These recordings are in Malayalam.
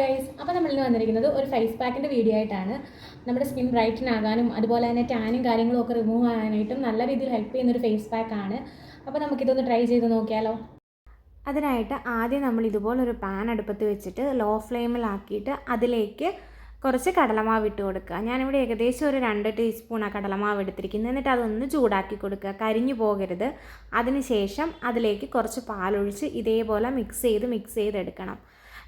ഗൈസ് അപ്പോൾ നമ്മൾ ഇന്ന് വന്നിരിക്കുന്നത് ഒരു ഫേസ് പാക്കിന്റെ വീഡിയോ ആയിട്ടാണ്. നമ്മുടെ സ്കിൻ ബ്രൈറ്റൻ ആകാനും അതുപോലെ തന്നെ ടാനും കാര്യങ്ങളും ഒക്കെ റിമൂവ് ആകാനായിട്ടും നല്ല രീതിയിൽ ഹെൽപ്പ് ചെയ്യുന്ന ഒരു ഫേസ് പാക്കാണ് അപ്പോൾ നമുക്കിതൊന്ന് ട്രൈ ചെയ്ത് നോക്കിയാലോ? അതിനായിട്ട് ആദ്യം നമ്മൾ ഇതുപോലൊരു പാൻ അടുപ്പത്ത് വെച്ചിട്ട് ലോ ഫ്ലെയിമിലാക്കിയിട്ട് അതിലേക്ക് കുറച്ച് കടലമാവ് ഇട്ട് കൊടുക്കുക. ഞാനിവിടെ ഏകദേശം ഒരു രണ്ട് ടീസ്പൂണാണ് കടലമാവ് എടുത്തിരിക്കുന്നത്. എന്നിട്ട് അതൊന്ന് ചൂടാക്കി കൊടുക്കുക. കരിഞ്ഞു പോകരുത്. അതിനുശേഷം അതിലേക്ക് കുറച്ച് പാലൊഴിച്ച് ഇതേപോലെ മിക്സ് ചെയ്ത് മിക്സ് ചെയ്തെടുക്കണം.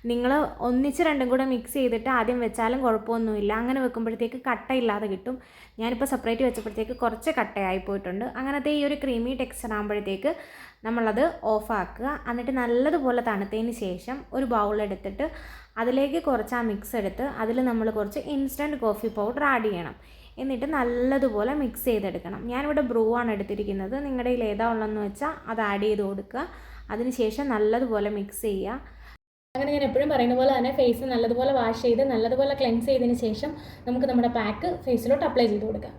നിങ്ങൾ ഒന്നിച്ച് രണ്ടും കൂടെ മിക്സ് ചെയ്തിട്ട് ആദ്യം വെച്ചാലും കുഴപ്പമൊന്നുമില്ല. അങ്ങനെ വെക്കുമ്പോഴത്തേക്ക് കട്ടയില്ലാതെ കിട്ടും. ഞാനിപ്പോൾ സെപ്പറേറ്റ് വെച്ചപ്പോഴത്തേക്ക് കുറച്ച് കട്ടയായി പോയിട്ടുണ്ട്. അങ്ങനത്തെ ഈ ഒരു ക്രീമി ടെക്സ്ചർ ആകുമ്പോഴത്തേക്ക് നമ്മളത് ഓഫാക്കുക എന്നിട്ട് നല്ലതുപോലെ തണുത്തതിന് ശേഷം ഒരു ബൗളെടുത്തിട്ട് അതിലേക്ക് കുറച്ച് ആ മിക്സ് എടുത്ത് അതിൽ നമ്മൾ കുറച്ച് ഇൻസ്റ്റന്റ് കോഫി പൗഡർ ആഡ് ചെയ്യണം. എന്നിട്ട് നല്ലതുപോലെ മിക്സ് ചെയ്തെടുക്കണം. ഞാനിവിടെ ബ്രൂ ആണ് എടുത്തിരിക്കുന്നത്. നിങ്ങളുടെ കയ്യിൽ ഏതാ ഉള്ളതെന്ന് വെച്ചാൽ അത് ആഡ് ചെയ്ത് കൊടുക്കുക. അതിനുശേഷം നല്ലതുപോലെ മിക്സ് ചെയ്യുക. അങ്ങനെ ഞാൻ എപ്പോഴും പറയുന്ന പോലെ തന്നെ ഫേസ് നല്ലതുപോലെ വാഷ് ചെയ്ത് നല്ലതുപോലെ ക്ലെൻസ് ചെയ്തതിന് ശേഷം നമുക്ക് നമ്മുടെ പാക്ക് ഫേസിലോട്ട് അപ്ലൈ ചെയ്ത് കൊടുക്കാം.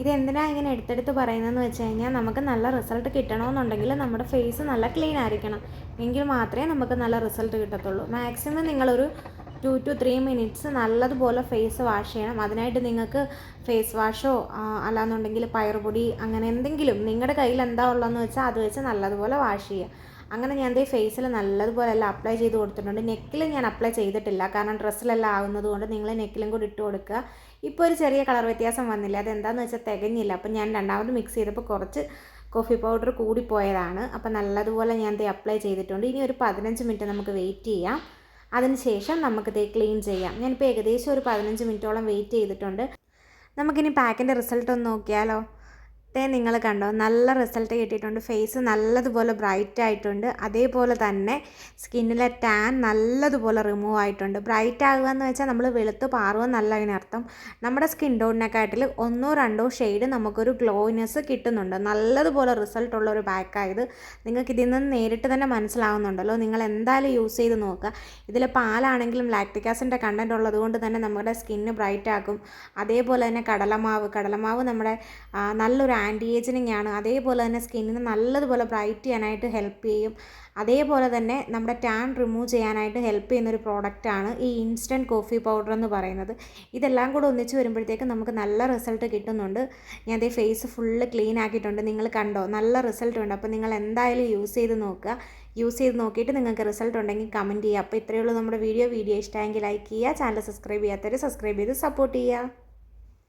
ഇതെന്തിനാ ഇങ്ങനെ എടുത്തെടുത്ത് പറയുന്നതെന്ന് വെച്ച് കഴിഞ്ഞാൽ നമുക്ക് നല്ല റിസൾട്ട് കിട്ടണമെന്നുണ്ടെങ്കിൽ നമ്മുടെ ഫേസ് നല്ല ക്ലീൻ ആയിരിക്കണം. എങ്കിൽ മാത്രമേ നമുക്ക് നല്ല റിസൾട്ട് കിട്ടത്തുള്ളൂ. മാക്സിമം നിങ്ങളൊരു ടു ടു ത്രീ മിനിറ്റ്സ് നല്ലതുപോലെ ഫേസ് വാഷ് ചെയ്യണം. അതിനായിട്ട് നിങ്ങൾക്ക് ഫേസ് വാഷോ അല്ലാന്നുണ്ടെങ്കിൽ പയറുപൊടി അങ്ങനെ എന്തെങ്കിലും നിങ്ങളുടെ കയ്യിൽ എന്താ ഉള്ളതെന്ന് വെച്ചാൽ അത് വെച്ച് നല്ലതുപോലെ വാഷ് ചെയ്യുക അങ്ങനെ ഞാൻ ദേ ഫേസിൽ നല്ലതുപോലെ എല്ലാം അപ്ലൈ ചെയ്ത് കൊടുത്തിട്ടുണ്ട്. നെക്കിൽ ഞാൻ അപ്ലൈ ചെയ്തിട്ടില്ല. കാരണം ഡ്രസ്സിലെല്ലാം ആകുന്നത് കൊണ്ട് നിങ്ങൾ നെക്കിലും കൂടി ഇട്ട് കൊടുക്കുക. ഇപ്പോൾ ഒരു ചെറിയ കളർ വ്യത്യാസം വന്നില്ല. അതെന്താണെന്ന് വെച്ചാൽ തികഞ്ഞില്ല. അപ്പം ഞാൻ രണ്ടാമത് മിക്സ് ചെയ്തപ്പോൾ കുറച്ച് കോഫി പൗഡർ കൂടിപ്പോയതാണ് അപ്പം നല്ലതുപോലെ ഞാൻ ദേ അപ്ലൈ ചെയ്തിട്ടുണ്ട്. ഇനി ഒരു പതിനഞ്ച് മിനിറ്റ് നമുക്ക് വെയിറ്റ് ചെയ്യാം. അതിനുശേഷം നമുക്കിത് ക്ലീൻ ചെയ്യാം. ഞാനിപ്പോൾ ഏകദേശം ഒരു പതിനഞ്ച് മിനിറ്റോളം വെയിറ്റ് ചെയ്തിട്ടുണ്ട്. നമുക്കിനി പാക്കിന്റെ റിസൾട്ട് ഒന്ന് നോക്കിയാലോ? ദേ നിങ്ങൾ കണ്ടോ നല്ല റിസൾട്ട് കിട്ടിയിട്ടുണ്ട്. ഫേസ് നല്ലതുപോലെ ബ്രൈറ്റ് ആയിട്ടുണ്ട്. അതേപോലെ തന്നെ സ്കിന്നിലെ ടാൻ നല്ലതുപോലെ റിമൂവ് ആയിട്ടുണ്ട്. ബ്രൈറ്റ് ആകുക എന്ന് വെച്ചാൽ നമ്മൾ വെളുത്ത് നല്ല അതിനർത്ഥം നമ്മുടെ സ്കിൻ ടോണിനെക്കാട്ടിൽ ഒന്നോ രണ്ടോ ഷെയ്ഡ് നമുക്കൊരു ഗ്ലോയിനെസ് കിട്ടുന്നുണ്ട്. നല്ലതുപോലെ റിസൾട്ട് ഉള്ള ഒരു ബാക്ക് ആയത് നിങ്ങൾക്ക് ഇതിൽ നിന്ന് നേരിട്ട് തന്നെ മനസ്സിലാവുന്നുണ്ടല്ലോ. നിങ്ങൾ എന്തായാലും യൂസ് ചെയ്ത് നോക്കുക. ഇതിൽ പാലാണെങ്കിലും ലാക്ടിക് ആസിന്റെ കണ്ടന്റ് ഉള്ളത് കൊണ്ട് തന്നെ നമ്മുടെ സ്കിന്ന് ബ്രൈറ്റ് ആക്കും. അതേപോലെ തന്നെ കടലമാവ്. കടലമാവ് നമ്മുടെ നല്ലൊരു ആന്റി ഏജിങ് ആണ്. അതേപോലെ തന്നെ സ്കിന്നിന് നല്ലതുപോലെ ബ്രൈറ്റ് ചെയ്യാനായിട്ട് ഹെൽപ്പ് ചെയ്യും. അതേപോലെ തന്നെ നമ്മുടെ ടാൻ റിമൂവ് ചെയ്യാനായിട്ട് ഹെൽപ്പ് ചെയ്യുന്ന ഒരു പ്രോഡക്റ്റാണ് ഈ ഇൻസ്റ്റന്റ് കോഫി പൗഡർ എന്ന് പറയുന്നത്. ഇതെല്ലാം കൂടെ ഒന്നിച്ച് വരുമ്പോഴത്തേക്ക് നമുക്ക് നല്ല റിസൾട്ട് കിട്ടുന്നുണ്ട്. ഞാൻ അതേ ഫേസ് ഫുള്ള് ക്ലീൻ ആക്കിയിട്ടുണ്ട്. നിങ്ങൾ കണ്ടോ? നല്ല റിസൾട്ട് ഉണ്ട്. അപ്പോൾ നിങ്ങൾ എന്തായാലും യൂസ് ചെയ്ത് നോക്കുക. യൂസ് ചെയ്ത് നോക്കിയിട്ട് നിങ്ങൾക്ക് റിസൾട്ട് ഉണ്ടെങ്കിൽ കമന്റ് ചെയ്യുക. അപ്പോൾ ഇത്രയേ ഉള്ളൂ നമ്മുടെ വീഡിയോ വീഡിയോ ഇഷ്ടമെങ്കിൽ ലൈക്ക് ചെയ്യുക. ചാനൽ സബ്സ്ക്രൈബ് ചെയ്യാത്തവർ സബ്സ്ക്രൈബ് ചെയ്ത് സപ്പോർട്ട് ചെയ്യുക.